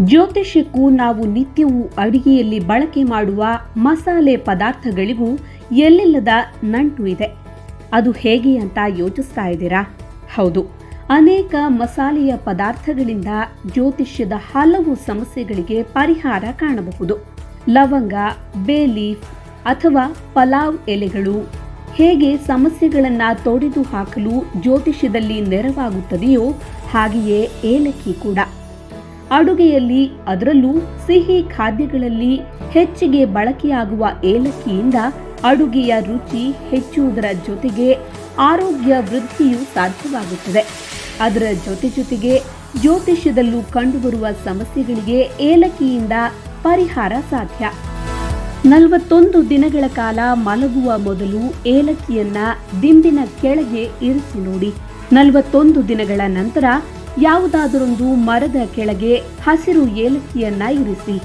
ಜ್ಯೋತಿಷ್ಯಕ್ಕೂ ನಾವು ನಿತ್ಯವೂ ಅಡಿಗೆಯಲ್ಲಿ ಬಳಕೆ ಮಾಡುವ ಮಸಾಲೆ ಪದಾರ್ಥಗಳಿಗೂ ಎಲ್ಲಿಲ್ಲದ ನಂಟು ಇದೆ. ಅದು ಹೇಗೆ ಅಂತ ಯೋಚಿಸ್ತಾ ಇದ್ದೀರಾ? ಹೌದು. ಅನೇಕ ಮಸಾಲೆಯ ಪದಾರ್ಥಗಳಿಂದ ಜ್ಯೋತಿಷ್ಯದ ಹಲವು ಸಮಸ್ಯೆಗಳಿಗೆ ಪರಿಹಾರ ಕಾಣಬಹುದು. ಲವಂಗ ಬೇಲೀಫ್ ಅಥವಾ ಪಲಾವ್ ಎಲೆಗಳು ಹೇಗೆ ಸಮಸ್ಯೆಗಳನ್ನು ತೊಡೆದು ಹಾಕಲು ಜ್ಯೋತಿಷ್ಯದಲ್ಲಿ ನೆರವಾಗುತ್ತದೆಯೋ ಹಾಗೆಯೇ ಏಲಕ್ಕಿ ಕೂಡ. ಅಡುಗೆಯಲ್ಲಿ ಅದರಲ್ಲೂ ಸಿಹಿ ಖಾದ್ಯಗಳಲ್ಲಿ ಹೆಚ್ಚಿಗೆ ಬಳಕೆಯಾಗುವ ಏಲಕ್ಕಿಯಿಂದ ಅಡುಗೆಯ ರುಚಿ ಹೆಚ್ಚುವುದರ ಜೊತೆಗೆ ಆರೋಗ್ಯ ವೃದ್ಧಿಯು ಸಾಧ್ಯವಾಗುತ್ತದೆ. ಅದರ ಜೊತೆ ಜೊತೆಗೆ ಜ್ಯೋತಿಷ್ಯದಲ್ಲೂ ಕಂಡುಬರುವ ಸಮಸ್ಯೆಗಳಿಗೆ ಏಲಕ್ಕಿಯಿಂದ ಪರಿಹಾರ ಸಾಧ್ಯ. ನಲವತ್ತೊಂದು ದಿನಗಳ ಕಾಲ ಮಲಗುವ ಮೊದಲು ಏಲಕ್ಕಿಯನ್ನ ದಿಂಬಿನ ಕೆಳಗೆ ಇರಿಸಿ ನೋಡಿ. ನಲವತ್ತೊಂದು ದಿನಗಳ ನಂತರ ಯಾವುದಾದರೊಂದು ಮರದ ಕೆಳಗೆ ಹಸಿರು ಏಲಕ್ಕಿಯನ್ನ ಇರಿಸಿ.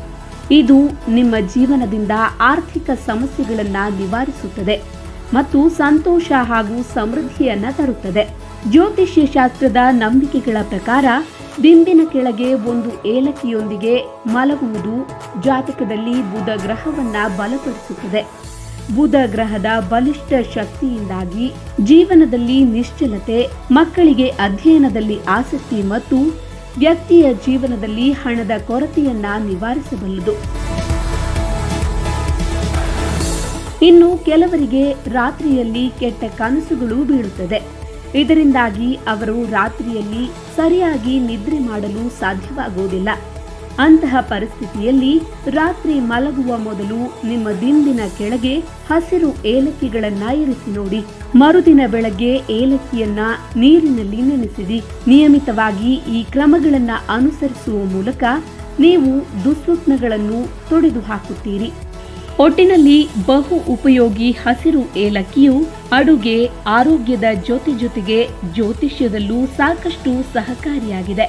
ಇದು ನಿಮ್ಮ ಜೀವನದಿಂದ ಆರ್ಥಿಕ ಸಮಸ್ಯೆಗಳನ್ನ ನಿವಾರಿಸುತ್ತದೆ ಮತ್ತು ಸಂತೋಷ ಹಾಗೂ ಸಮೃದ್ಧಿಯನ್ನ ತರುತ್ತದೆ. ಜ್ಯೋತಿಷ್ಯ ಶಾಸ್ತ್ರದ ನಂಬಿಕೆಗಳ ಪ್ರಕಾರ ದಿಂಬಿನ ಕೆಳಗೆ ಒಂದು ಏಲಕ್ಕಿಯೊಂದಿಗೆ ಮಲಗುವುದು ಜಾತಕದಲ್ಲಿ ಬುಧ ಗ್ರಹವನ್ನ ಬಲಪಡಿಸುತ್ತದೆ. ಬುಧ ಗ್ರಹದ ಬಲಿಷ್ಠ ಶಕ್ತಿಯಿಂದಾಗಿ ಜೀವನದಲ್ಲಿ ನಿಶ್ಚಲತೆ, ಮಕ್ಕಳಿಗೆ ಅಧ್ಯಯನದಲ್ಲಿ ಆಸಕ್ತಿ ಮತ್ತು ವ್ಯಕ್ತಿಯ ಜೀವನದಲ್ಲಿ ಹಣದ ಕೊರತೆಯನ್ನ ನಿವಾರಿಸಬಲ್ಲದು. ಇನ್ನು ಕೆಲವರಿಗೆ ರಾತ್ರಿಯಲ್ಲಿ ಕೆಟ್ಟ ಕನಸುಗಳು ಬೀಳುತ್ತದೆ. ಇದರಿಂದಾಗಿ ಅವರು ರಾತ್ರಿಯಲ್ಲಿ ಸರಿಯಾಗಿ ನಿದ್ರೆ ಮಾಡಲು ಸಾಧ್ಯವಾಗುವುದಿಲ್ಲ. ಅಂತಹ ಪರಿಸ್ಥಿತಿಯಲ್ಲಿ ರಾತ್ರಿ ಮಲಗುವ ಮೊದಲು ನಿಮ್ಮ ದಿಂಬಿನ ಕೆಳಗೆ ಹಸಿರು ಏಲಕ್ಕಿಗಳನ್ನ ಇರಿಸಿ ನೋಡಿ. ಮರುದಿನ ಬೆಳಗ್ಗೆ ಏಲಕ್ಕಿಯನ್ನ ನೀರಿನಲ್ಲಿ ನೆನೆಸಿರಿ. ನಿಯಮಿತವಾಗಿ ಈ ಕ್ರಮಗಳನ್ನ ಅನುಸರಿಸುವ ಮೂಲಕ ನೀವು ದುಸ್ವಪ್ನಗಳನ್ನು ತೊಡೆದು ಹಾಕುತ್ತೀರಿ. ಒಟ್ಟಿನಲ್ಲಿ ಬಹು ಉಪಯೋಗಿ ಹಸಿರು ಏಲಕ್ಕಿಯು ಅಡುಗೆ, ಆರೋಗ್ಯದ ಜೊತೆ ಜೊತೆಗೆ ಜ್ಯೋತಿಷ್ಯದಲ್ಲೂ ಸಾಕಷ್ಟು ಸಹಕಾರಿಯಾಗಿದೆ.